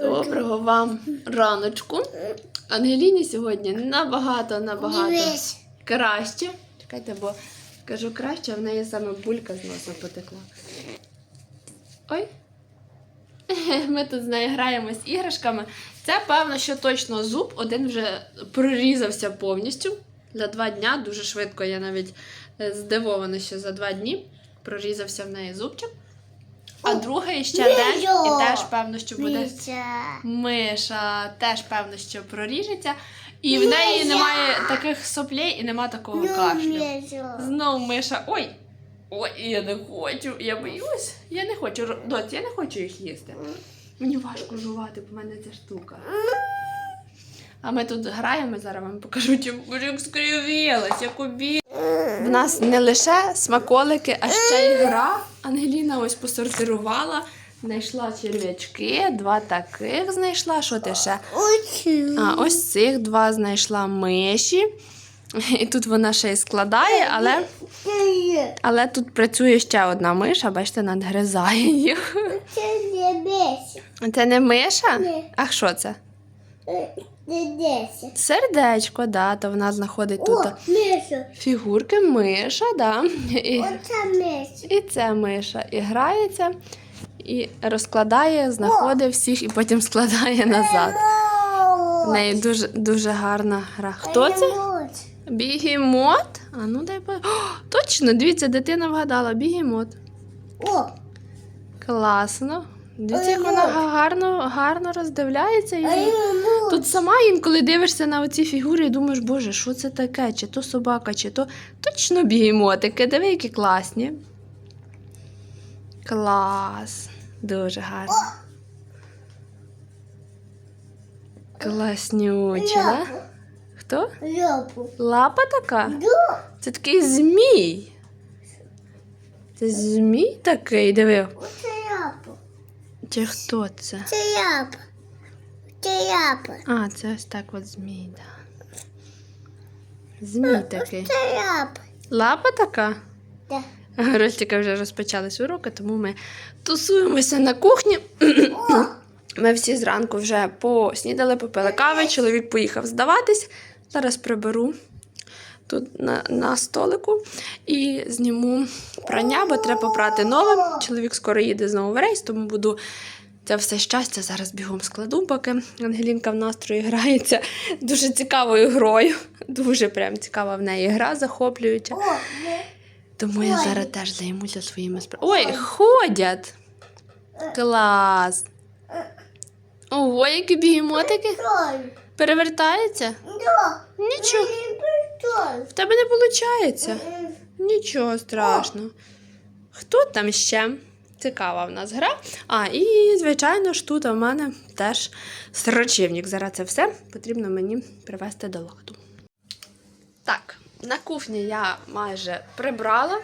Доброго вам раночку. Ангеліні сьогодні набагато набагато Дивись. краще. Чекайте, бо кажу краще, а в неї саме булька з носа потекла. Ой. Ми тут з нею граємо з іграшками. Це певно, що точно зуб. Один вже прорізався повністю за два дня. Дуже швидко я навіть е, здивована, що за два дні прорізався в неї зубчик. А другий ще день, і теж певно, що буде Миша. Миша теж певно, що проріжеться. І в неї немає таких соплей і нема такого Ну, кашлю. Знову Миша. Ой! Ой, я не хочу. Я боюсь. Я не хочу. Доць, я не хочу їх їсти. Мені важко жувати, бо в мене ця штука. А ми тут граємо, зараз вам покажу, чим як скривілась, як обі. В нас не лише смаколики, а ще й гра. Ангеліна ось посортирувала, знайшла черв'ячки, два таких знайшла. Що ти ще? А, ось цих два знайшла миші. І тут вона ще й складає, але, але тут працює ще одна миша, бачите, надгризає їх. Це не Миша. Це не миша? Ні. А що це? Не Сердечко, да, то вона знаходить тут Миша. фігурки миша, да. І, Оце Миша. і це миша. І грається, і розкладає, знаходить всіх і потім складає назад. В неї дуже, дуже гарна гра. Хто це? Бігемот? А ну дай по. О, точно, дивіться, дитина вгадала. Бігемот. О, Класно. Дивіться, як вона гарно, гарно роздивляється. І... Тут сама інколи дивишся на оці фігури і думаєш, боже, що це таке? Чи то собака, чи то точно бігемотики. Диви, які класні. Клас. Дуже гарно. Класнюче, да? Хто? Ляпу. Лапа така? Да. Це такий змій. Це змій такий, диви. Чи хто це? Це ляпа. Це ляпа. А, це ось так от змій, да. Змій такий. Це ляпа. Лапа така? Да. Ростіка вже розпочались уроки, тому ми тусуємося на кухні. Ми всі зранку вже поснідали, попили кави, чоловік поїхав здаватись. Зараз приберу тут на, на столику і зніму прання, бо треба прати нове. Чоловік скоро їде знову в рейс, тому буду це все щастя зараз бігом складу, поки Ангелінка в настрої грається дуже цікавою грою. Дуже прям цікава в неї гра, захоплююча. Тому я зараз теж займуся своїми справами. Ой, ходять! Клас! Ого, які бігемотики? Да. Нічого. В тебе не виходить. Нічого страшного. Хто там ще? Цікава в нас гра. А, і, звичайно ж, тут у мене теж срочівник. Зараз це все потрібно мені привести до ладу. Так, на кухні я майже прибрала.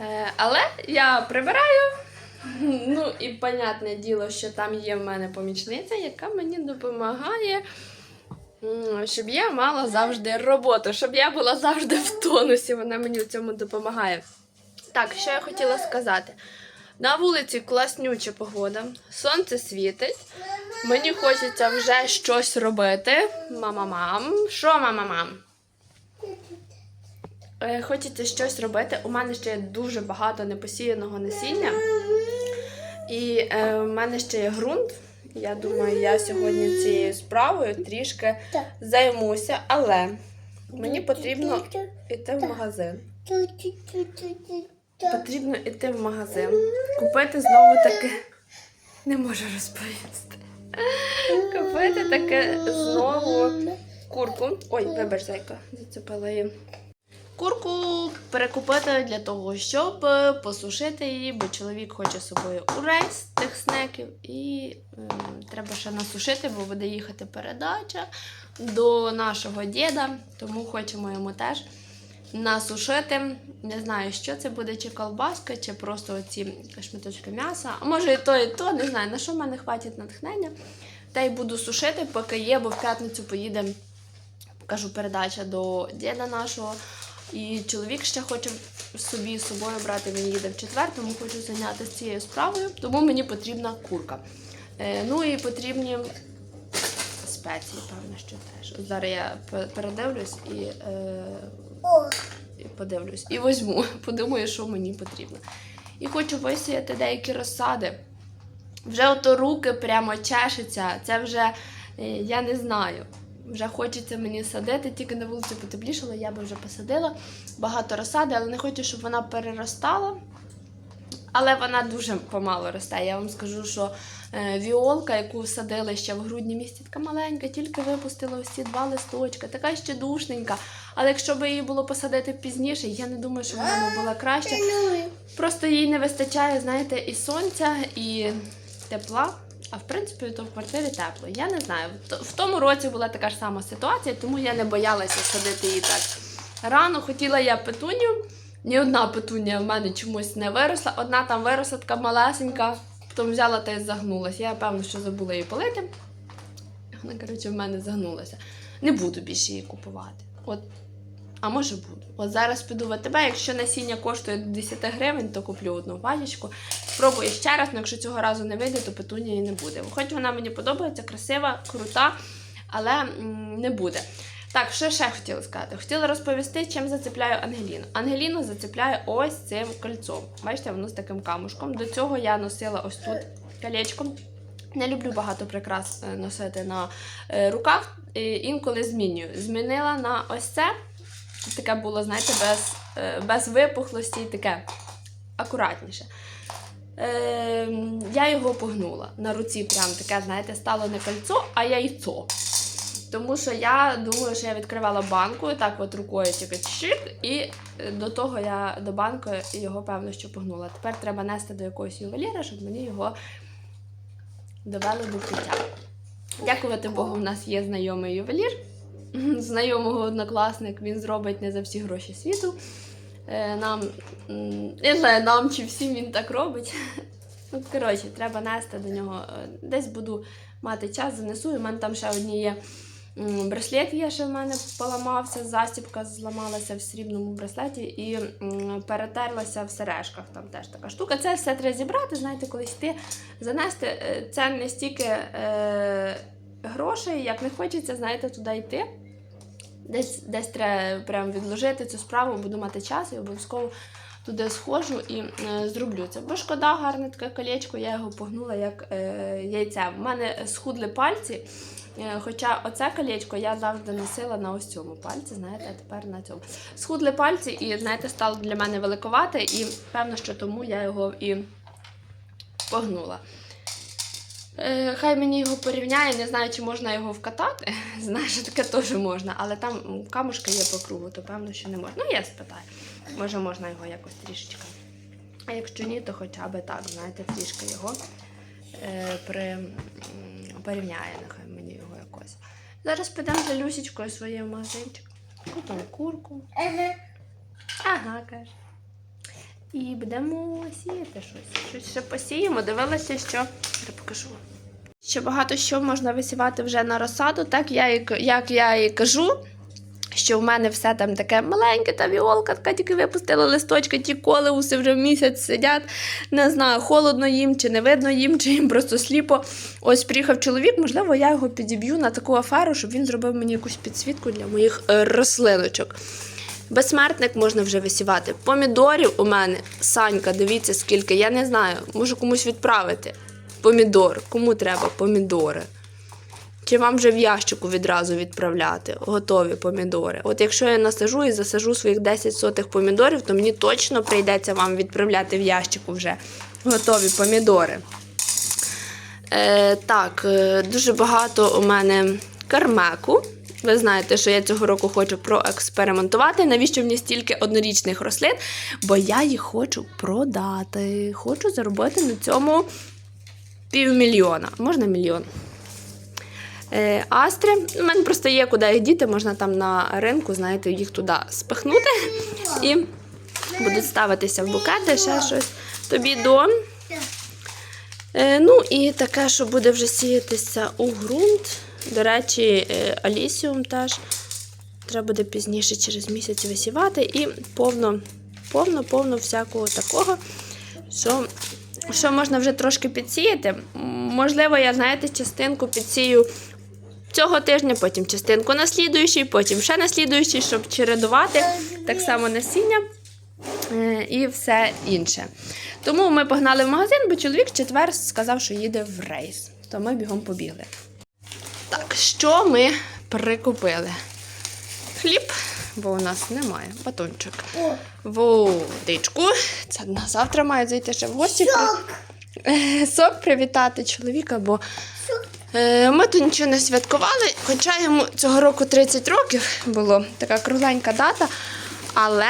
Е, але я прибираю. Ну, і понятне діло, що там є в мене помічниця, яка мені допомагає, щоб я мала завжди роботу, щоб я була завжди в тонусі. Вона мені в цьому допомагає. Так, що я хотіла сказати. На вулиці класнюча погода, сонце світить. Мені хочеться вже щось робити. Мама-мам. Що мама-мам? Е, Хочеться щось робити. У мене ще є дуже багато непосіяного насіння. І е, в мене ще є ґрунт. Я думаю, я сьогодні цією справою трішки займуся, але мені потрібно йти в магазин. Потрібно йти в магазин, купити знову таке. Не можу розповісти. Купити таке знову курку. Ой, вибач, зайка, зацепила її. Курку перекупити для того, щоб е, посушити її, бо чоловік хоче з собою у рейс тих снеків. І ем, треба ще насушити, бо буде їхати передача до нашого діда, тому хочемо йому теж насушити. Не знаю, що це буде, чи колбаска, чи просто оці шматочки м'яса. А може і то, і то, не знаю, на що в мене хватить натхнення. Та й буду сушити, поки є, бо в п'ятницю поїде, покажу передача до діда нашого. І чоловік ще хоче собі з собою брати, він їде в четвер, тому хочу зайнятися цією справою, тому мені потрібна курка. Е, ну і потрібні спеції, певно, що теж. Зараз я передивлюсь і, е, і подивлюсь. І візьму, подумаю, що мені потрібно. І хочу висіяти деякі розсади. Вже ото руки прямо чешуться. Це вже е, я не знаю. Вже хочеться мені садити, тільки на вулиці потеплішало, я би вже посадила багато розсади, але не хочу, щоб вона переростала. Але вона дуже помало росте. Я вам скажу, що е, віолка, яку садили ще в грудні місяці, така маленька, тільки випустила ось ці два листочка, така ще душненька. Але якщо б її було посадити пізніше, я не думаю, що вона б була краще. ну, Просто їй не вистачає, знаєте, і сонця, і тепла. А в принципі, то в квартирі тепло. Я не знаю. В тому році була така ж сама ситуація, тому я не боялася садити її так рано. Хотіла я петуню. Ні одна петунія в мене чомусь не виросла. Одна там виросла така малесенька, потім взяла та й загнулася. Я певно, що забула її полити. Вона, коротше, в мене загнулася. Не буду більше її купувати. От а може буду. От зараз піду в АТБ, якщо насіння коштує 10 гривень, то куплю одну пачечку. Спробую ще раз, але якщо цього разу не вийде, то петунії не буде. Хоч вона мені подобається, красива, крута, але не буде. Так, що ще хотіла сказати? Хотіла розповісти, чим зацепляю Ангеліну. Ангеліну зацепляю ось цим кольцом. Бачите, воно з таким камушком. До цього я носила ось тут колечком. Не люблю багато прикрас е, носити на е, руках. І інколи змінюю. Змінила на ось це. Таке було, знаєте, без, е, без випухлості, таке акуратніше. Е, я його погнула. На руці прям таке, знаєте, стало не кольцо, а яйцо. Тому що я думаю, що я відкривала банку, так от рукою тільки чик, і е, до того я до банки його, певно, що погнула. Тепер треба нести до якогось ювеліра, щоб мені його довели до пуття. Дякувати Богу, у нас є знайомий ювелір. Знайомого однокласник, він зробить не за всі гроші світу. Е, Нам, не знаю, нам чи всім він так робить. Ну, коротше, треба нести до нього. е, Десь буду мати час, занесу. В мене там ще одні є браслет є, що в мене поламався, застібка зламалася в срібному браслеті і перетерлася в сережках. Там теж така штука. Це все треба зібрати, знаєте, колись йти, занести. Е, Це не стільки грошей, як не хочеться, знаєте, туди йти. Десь, десь треба прям відложити цю справу, буду мати час і обов'язково туди схожу і е, зроблю це. Бо шкода, гарне таке колечко, я його погнула як е, яйце. В мене схудли пальці. е, Хоча оце колечко я завжди носила на ось цьому пальці, знаєте, а тепер на цьому. Схудли пальці, і знаєте, стало для мене великовате, і певно, що тому я його і погнула. Е, Хай мені його порівняє, не знаю, чи можна його вкатати. Знаю, що таке теж можна, але там м, камушки є по кругу, то певно, що не можна. Ну, я спитаю. Може, можна його якось трішечки. А якщо ні, то хоча б так, знаєте, трішки його е, при, порівняє, нехай мені його якось. Зараз підемо за Люсічкою своєю в магазинчик. Купимо курку. Ага, каже. І будемо сіяти щось. Щось ще посіємо. Дивилася, що. Я покажу. Ще багато що можна висівати вже на розсаду, так я і, як я і кажу. Що в мене все там таке маленьке, та віолка така тільки випустила листочки, ті колеуси вже місяць сидять. Не знаю, холодно їм, чи не видно їм, чи їм просто сліпо. Ось приїхав чоловік, можливо, я його підіб'ю на таку аферу, щоб він зробив мені якусь підсвітку для моїх е, рослиночок. Безсмертник можна вже висівати. Помідорів у мене, Санька, дивіться скільки. Я не знаю, можу комусь відправити. Помідор. Кому треба помідори? Чи вам вже в ящику відразу відправляти готові помідори? От якщо я насажу і засажу своїх 10 сотих помідорів, то мені точно прийдеться вам відправляти в ящику вже готові помідори. Е, так, е, дуже багато у мене кармеку. Ви знаєте, що я цього року хочу проекспериментувати. Навіщо мені стільки однорічних рослин? Бо я їх хочу продати. Хочу заробити на цьому півмільйона, можна мільйон. Е, астри. У мене просто є куди їх діти, можна там на ринку, знаєте, їх туди спихнути і будуть ставитися в букети, ще щось. Тобі до. Е, ну і таке, що буде вже сіятися у ґрунт. До речі, е, алісіум теж треба буде пізніше через місяць висівати і повно, повно, повно всякого такого, що що можна вже трошки підсіяти. Можливо, я, знаєте, частинку підсію цього тижня, потім частинку на слідуючий, потім ще на слідуючий, щоб чередувати так само насіння е, і все інше. Тому ми погнали в магазин, бо чоловік четвер сказав, що їде в рейс. То ми бігом побігли. Так, що ми прикупили? Хліб, бо у нас немає, батончик. Водичку. Це на завтра мають зайти ще в гості. сок. Е, Сок привітати чоловіка, бо е, ми тут нічого не святкували, хоча йому цього року 30 років було така кругленька дата. Але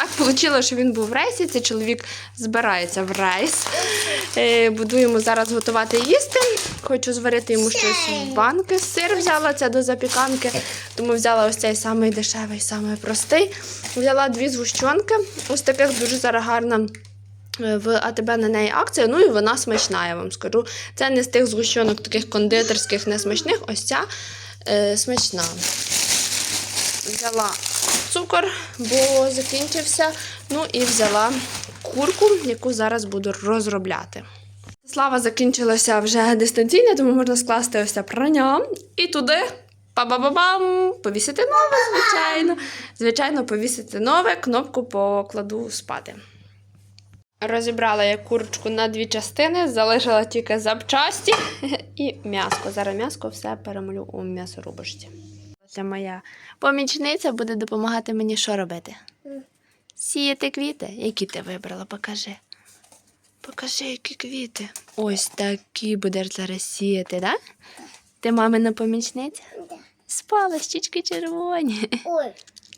так вийшло, що він був в рейсі. Цей чоловік збирається в рейс. Е, буду йому зараз готувати їсти. Хочу зварити йому щось в банки. Сир взяла це до запіканки, тому взяла ось цей самий дешевий, самий простий. Взяла дві згущенки, ось таких дуже зараз гарна е, в АТБ на неї акція, ну і вона смачна, я вам скажу. Це не з тих згущенок, таких кондитерських несмачних, ось ця е, смачна. Взяла цукор, бо закінчився. Ну і взяла курку, яку зараз буду розробляти. Слава закінчилася вже дистанційно, тому можна скласти ось це прання і туди. Па-ба-ба-бам! Повісити нове, звичайно. Звичайно, повісити нове, кнопку покладу спати. Розібрала я курочку на дві частини, залишила тільки запчасті і м'яско. Зараз м'яско все перемолю у м'ясорубочці. Це моя помічниця буде допомагати мені що робити? Сіяти квіти. Які ти вибрала? Покажи. Покажи, які квіти. Ось такі будеш зараз сіяти, так? Да? Ти мамина помічниця? Да. Спала, щічки червоні. Ой,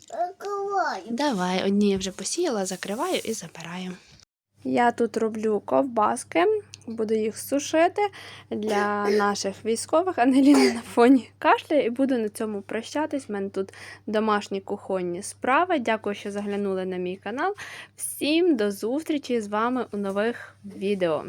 закриваю. Давай, одні я вже посіяла, закриваю і забираю. Я тут роблю ковбаски, буду їх сушити для наших військових. Ангеліна на фоні кашля і буду на цьому прощатись. У мене тут домашні кухонні справи. Дякую, що заглянули на мій канал. Всім до зустрічі з вами у нових відео.